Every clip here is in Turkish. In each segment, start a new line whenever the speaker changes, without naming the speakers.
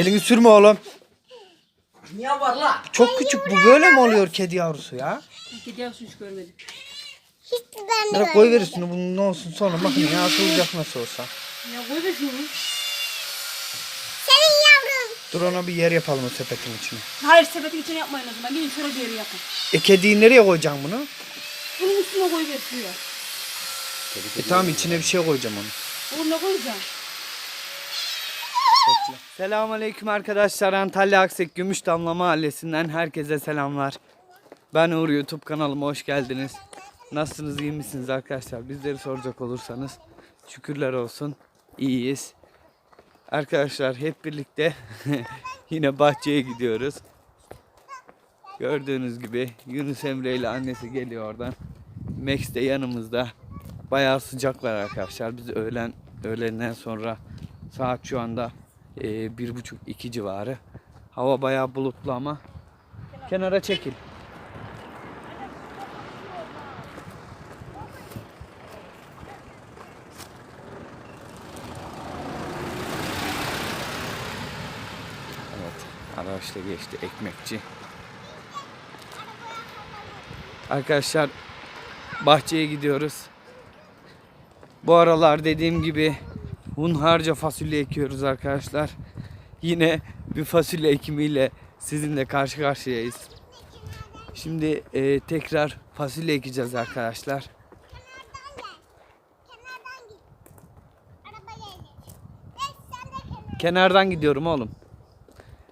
Elini sürme oğlum.
Niye var la?
Çok küçük bu böyle mi oluyor kedi yavrusu ya?
Kedi yavrusu hiç görmedim.
Hiç ben
Nereye koy verirsin bunun ne olsun sonra makineye atılacak nasıl olsa.
Ya koy be şunu.
Senin yavrun.
Dur ona bir yer yapalım o sepetin içine.
Hayır sepetin içine yapmayın o zaman. Gidin şöyle bir yere yapın.
E kediyi nereye koyacaksın bunu?
Bunun üstüne koy ver suya.
E tamam içine bir şey koyacağım onu.
Oğlum ne koyacaksın?
Selamun Aleyküm arkadaşlar. Antalya Aksek Gümüşdamla Mahallesi'nden herkese selamlar. Ben Uğur YouTube kanalıma hoş geldiniz. Nasılsınız iyi misiniz arkadaşlar? Bizleri soracak olursanız şükürler olsun iyiyiz. Arkadaşlar hep birlikte yine bahçeye gidiyoruz. Gördüğünüz gibi Yunus Emre ile annesi geliyor oradan. Max de yanımızda. Bayağı sıcaklar arkadaşlar. Biz öğlen öğlenden sonra saat şu anda bir buçuk iki civarı. Hava bayağı bulutlu ama kenara çekil. Evet, araçla geçti ekmekçi. Arkadaşlar bahçeye gidiyoruz. Bu aralar dediğim gibi hunharca fasulye ekiyoruz arkadaşlar. Yine bir fasulye ekimiyle sizinle karşı karşıyayız. Şimdi e, tekrar fasulye ekeceğiz arkadaşlar.
Kenardan
gidiyorum oğlum.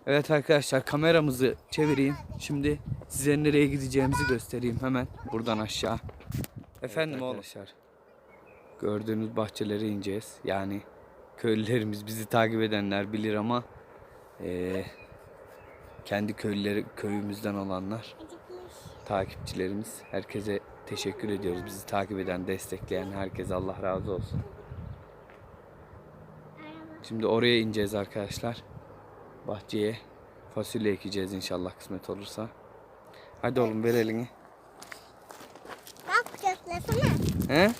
Evet arkadaşlar kameramızı çevireyim. Şimdi size nereye gideceğimizi göstereyim hemen buradan aşağı. Efendim oğlum. Arkadaşlar gördüğünüz bahçelere ineceğiz. Yani köylülerimiz bizi takip edenler bilir ama eee, kendi köylüleri köyümüzden olanlar takipçilerimiz herkese teşekkür ediyoruz. Bizi takip eden, destekleyen herkese Allah razı olsun. Şimdi oraya ineceğiz arkadaşlar. Bahçeye fasulye ekeceğiz inşallah kısmet olursa. Hadi oğlum ver elini.
Bak kucaklasana.
He?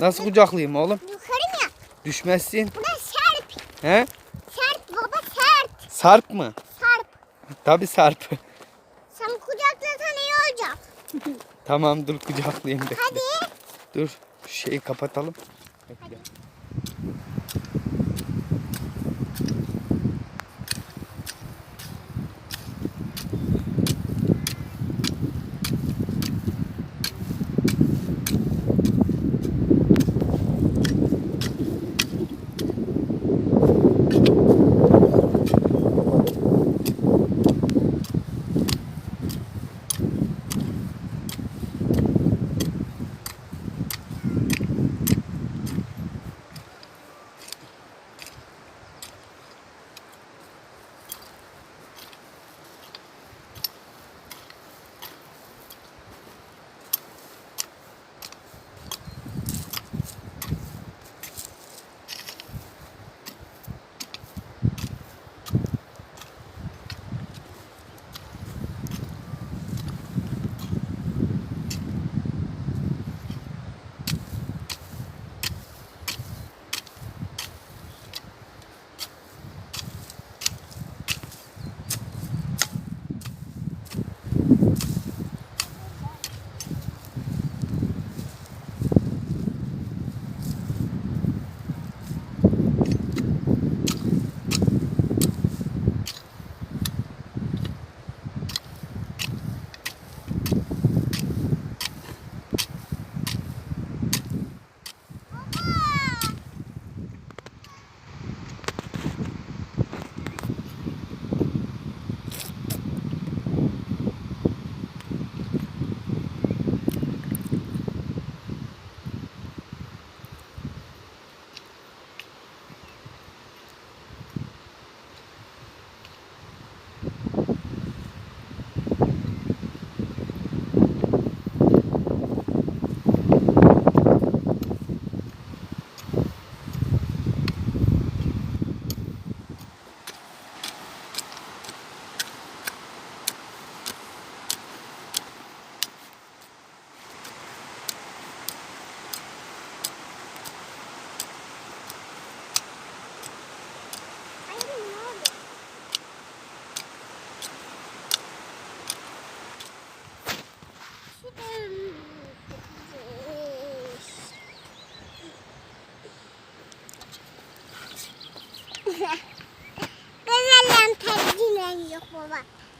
Nasıl kucaklayayım oğlum? Düşmezsin.
Bu da serp.
He?
Serp baba sert.
Sarp mı?
Sarp.
Tabi sarp.
Sen kucaklasan iyi olacak.
tamam dur kucaklayayım bekle.
Hadi.
Dur şu şeyi kapatalım. Bekle. He?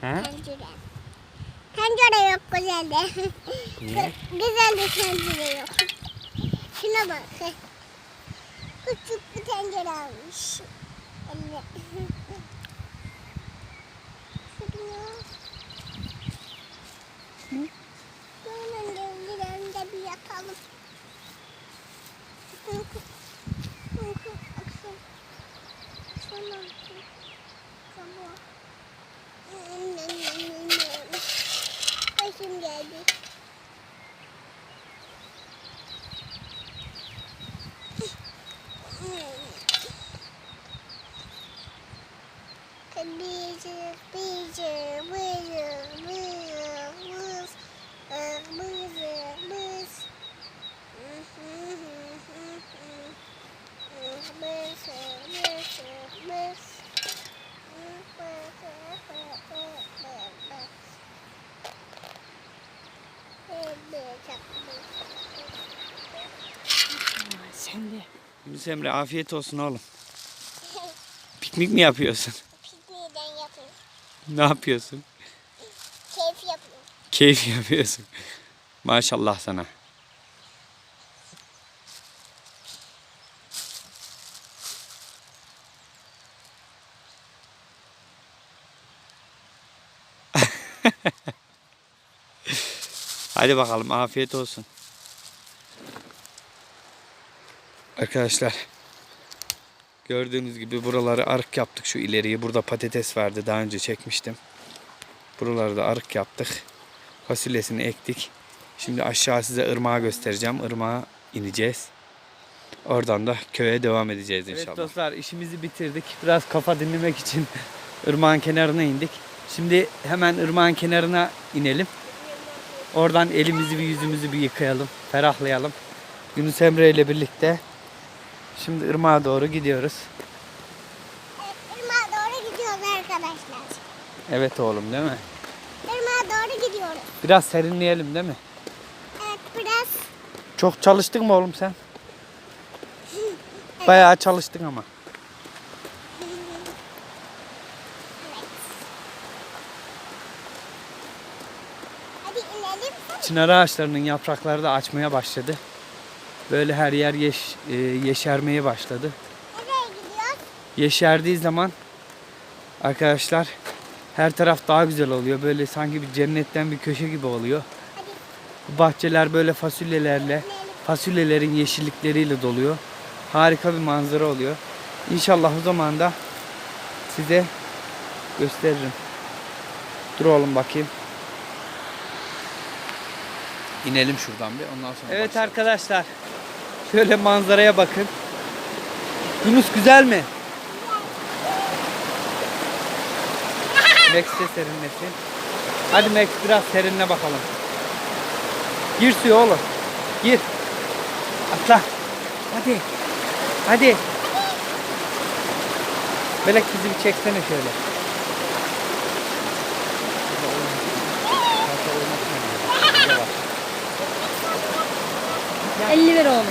Tencere. Tencere yok güzelde.
Niye?
Güzelde tencere yok. Şuna bak. Küçük bir tencere almış. Anne.
Yunus Emre afiyet olsun oğlum. Piknik mi yapıyorsun?
Pikniğden yapıyorum.
Ne yapıyorsun?
Keyif yapıyorum.
Keyif yapıyorsun. Maşallah sana. Hadi bakalım afiyet olsun. Arkadaşlar gördüğünüz gibi buraları arık yaptık şu ileriyi. Burada patates vardı daha önce çekmiştim. Buraları da arık yaptık. Fasulyesini ektik. Şimdi aşağı size ırmağı göstereceğim. Irmağa ineceğiz. Oradan da köye devam edeceğiz inşallah. Evet dostlar işimizi bitirdik. Biraz kafa dinlemek için ırmağın kenarına indik. Şimdi hemen ırmağın kenarına inelim. Oradan elimizi bir yüzümüzü bir yıkayalım. Ferahlayalım. Yunus Emre ile birlikte şimdi ırmağa doğru gidiyoruz.
Evet, doğru gidiyoruz arkadaşlar.
Evet oğlum değil mi?
Irmağa doğru gidiyoruz.
Biraz serinleyelim değil mi?
Evet biraz
Çok çalıştın mı oğlum sen? Bayağı çalıştın ama. Çınar ağaçlarının yaprakları da açmaya başladı. Böyle her yer yeş, e, yeşermeye başladı.
Nereye gidiyoruz?
Yeşerdiği zaman arkadaşlar her taraf daha güzel oluyor. Böyle sanki bir cennetten bir köşe gibi oluyor.
Hadi
Bu bahçeler böyle fasulyelerle, fasulyelerin yeşillikleriyle doluyor. Harika bir manzara oluyor. İnşallah o zaman da size gösteririm. Dur oğlum bakayım. İnelim şuradan bir ondan sonra. Evet arkadaşlar. Şöyle manzaraya bakın. Yunus güzel mi? Max de serinlesin. Hadi Max biraz serinle bakalım. Gir suya oğlum. Gir. Atla. Hadi. Hadi. Melek bizi bir çeksene şöyle.
50 ver oğlum.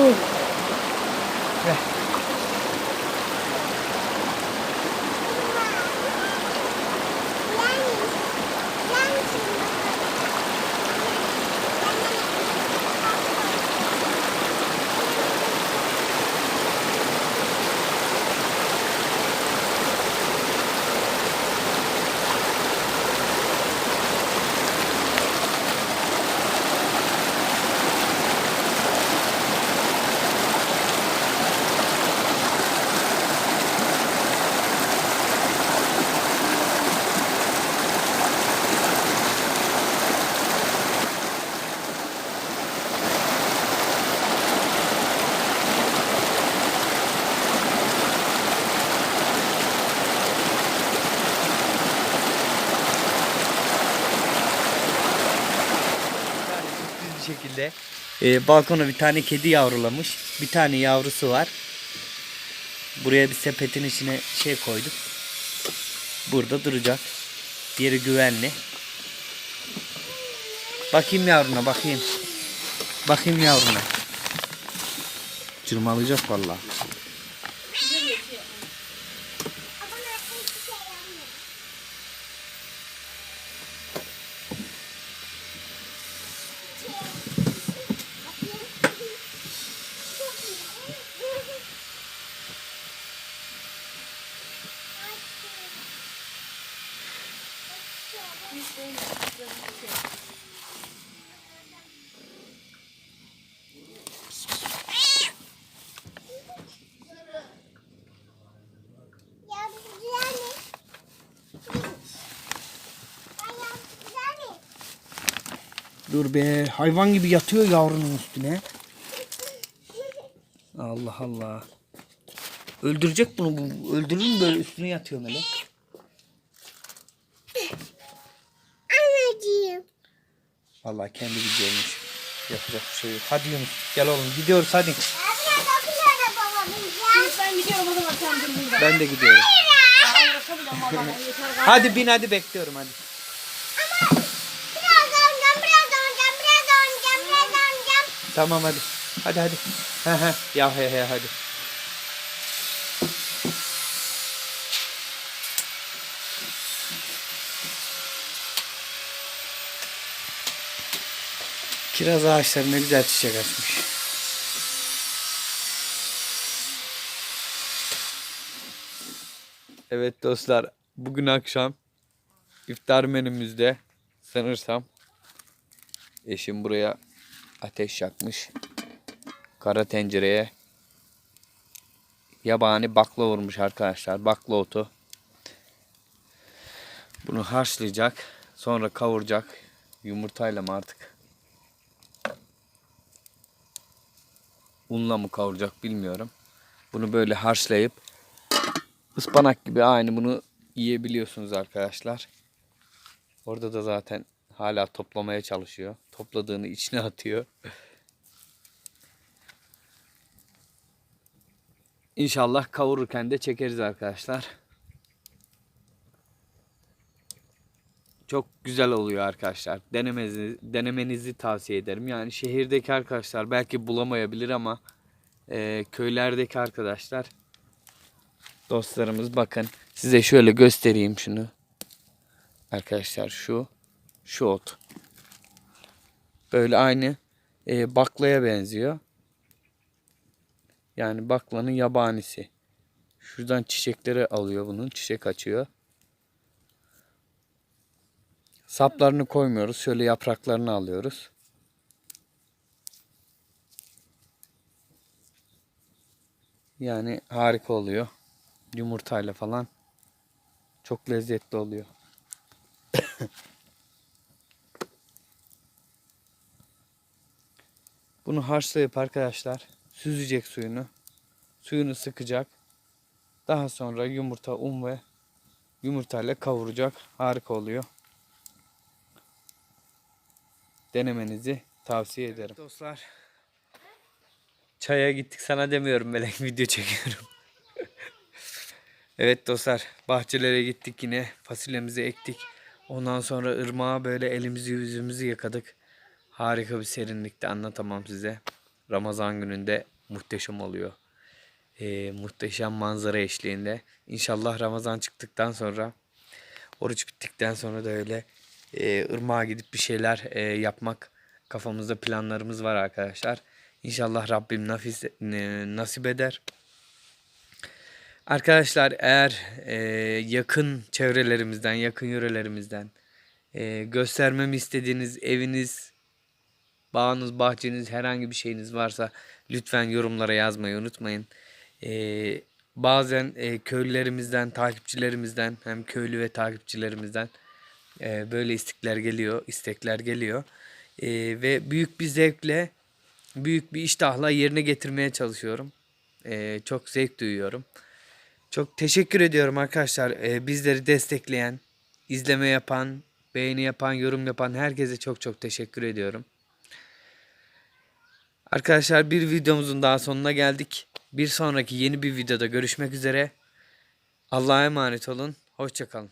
Ooh.
Şekilde. Ee, balkona bir tane kedi yavrulamış. Bir tane yavrusu var. Buraya bir sepetin içine şey koyduk. Burada duracak. Yeri güvenli. Bakayım yavruna bakayım. Bakayım yavruna. Cırmalayacak vallahi.
Ama hiçbir şey yapmıyor. Ya bu güzel mi? Ay ya bu güzel mi?
Dur be hayvan gibi yatıyor yavrunun üstüne. Allah Allah. Öldürecek bunu bu. Öldürür mü böyle üstüne yatıyor melek?
Anneciğim.
Vallahi kendi gidiyormuş. Yapacak bir şey yok. Hadi Yunus gel oğlum gidiyoruz hadi.
Ben gidiyorum o zaman sen dur burada.
Ben de gidiyorum. Hadi bin hadi bekliyorum hadi.
Biraz oynayacağım, biraz oynayacağım, biraz oynayacağım, biraz oynayacağım.
Tamam hadi. Hadi hadi. Ya he he hadi. Kiraz ağaçları ne güzel çiçek açmış. Evet dostlar, bugün akşam iftar menümüzde sanırsam eşim buraya ateş yakmış. Kara tencereye yabani bakla vurmuş arkadaşlar. Bakla otu. Bunu haşlayacak. Sonra kavuracak. Yumurtayla mı artık? Unla mı kavuracak bilmiyorum. Bunu böyle haşlayıp ıspanak gibi aynı bunu yiyebiliyorsunuz arkadaşlar. Orada da zaten hala toplamaya çalışıyor. Topladığını içine atıyor. İnşallah kavururken de çekeriz arkadaşlar. Çok güzel oluyor arkadaşlar. Denemenizi, denemenizi tavsiye ederim. Yani şehirdeki arkadaşlar belki bulamayabilir ama e, köylerdeki arkadaşlar dostlarımız bakın size şöyle göstereyim şunu. Arkadaşlar şu şu ot. Böyle aynı e, baklaya benziyor. Yani baklanın yabanisi. Şuradan çiçekleri alıyor bunun. Çiçek açıyor. Saplarını koymuyoruz. Şöyle yapraklarını alıyoruz. Yani harika oluyor. Yumurtayla falan. Çok lezzetli oluyor. Bunu haşlayıp arkadaşlar süzecek suyunu. Suyunu sıkacak. Daha sonra yumurta, un ve yumurtayla kavuracak. Harika oluyor. Denemenizi tavsiye ederim. Dostlar. Çaya gittik sana demiyorum Melek video çekiyorum. evet dostlar bahçelere gittik yine fasulyemizi ektik. Ondan sonra ırmağa böyle elimizi yüzümüzü yıkadık. Harika bir serinlikte anlatamam size. Ramazan gününde muhteşem oluyor. Ee, muhteşem manzara eşliğinde. İnşallah Ramazan çıktıktan sonra oruç bittikten sonra da öyle e, ırmağa gidip bir şeyler e, yapmak kafamızda planlarımız var arkadaşlar. İnşallah Rabbim nafis, e, nasip eder. Arkadaşlar eğer e, yakın çevrelerimizden, yakın yörelerimizden e, göstermemi istediğiniz eviniz, bağınız, bahçeniz, herhangi bir şeyiniz varsa lütfen yorumlara yazmayı unutmayın. E, bazen e, köylülerimizden, takipçilerimizden hem köylü ve takipçilerimizden e, böyle istekler geliyor, istekler geliyor. E, ve büyük bir zevkle, büyük bir iştahla yerine getirmeye çalışıyorum. E, çok zevk duyuyorum. Çok teşekkür ediyorum arkadaşlar. E, bizleri destekleyen, izleme yapan, beğeni yapan, yorum yapan herkese çok çok teşekkür ediyorum. Arkadaşlar bir videomuzun daha sonuna geldik. Bir sonraki yeni bir videoda görüşmek üzere. Allah'a emanet olun. Hoşçakalın.